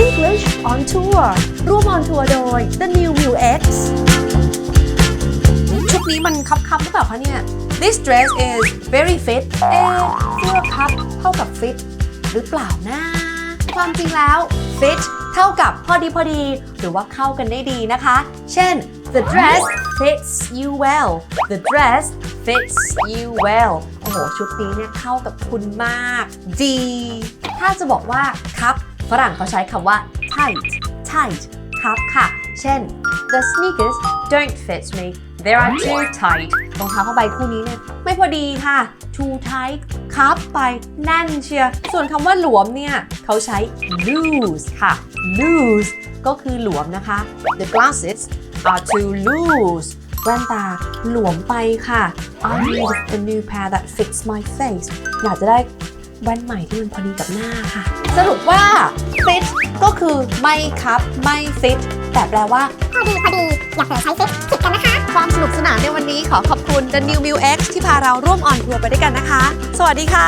English on Tour ร่วม on tour โดย The New Mu X ชุดนี้มันคับคับหรือเปล่าคะเนี่ย This dress is very fit เอ๊เสื้อคับเท่ากับ fit หรือเปล่านะความจริงแล้ว fit เท่ากับพอดีพอดี หรือว่าเข้ากันได้ดีนะคะ เช่น the dress fits you well the dress fits you well โอ้โห ชุดนี้เนี่ยเข้ากับคุณมาก ดี ถ้าจะบอกว่าครับ ฝรั่งเขาใช้คำว่า tight tight ครับค่ะ เช่น the sneakers don't fit me they are too tight รองเท้าผ้าใบคู่นี้เนี่ยไม่พอดีค่ะ too tight ครับไปแน่นเชียร์ส่วนคำว่าหลวมเนี่ยเขาใช้ loose ค่ะ loose ก็คือหลวมนะคะ the glasses are too loose แว่นตาหลวมไปค่ะ I need a new pair that fits my face อยากจะได้ วันใหม่ที่มันพอดีกับหน้าค่ะ สรุปว่าฟิตก็คือไม่ครับไม่ฟิตแต่แปลว่า พอดีพอดีอย่าเผลอใช้ฟิตผิดกันนะคะ ความสนุกสนานในวันนี้ขอขอบคุณ The New Mu X ที่พาเราร่วมออนทัวร์ไปด้วยกันนะคะ สวัสดีค่ะ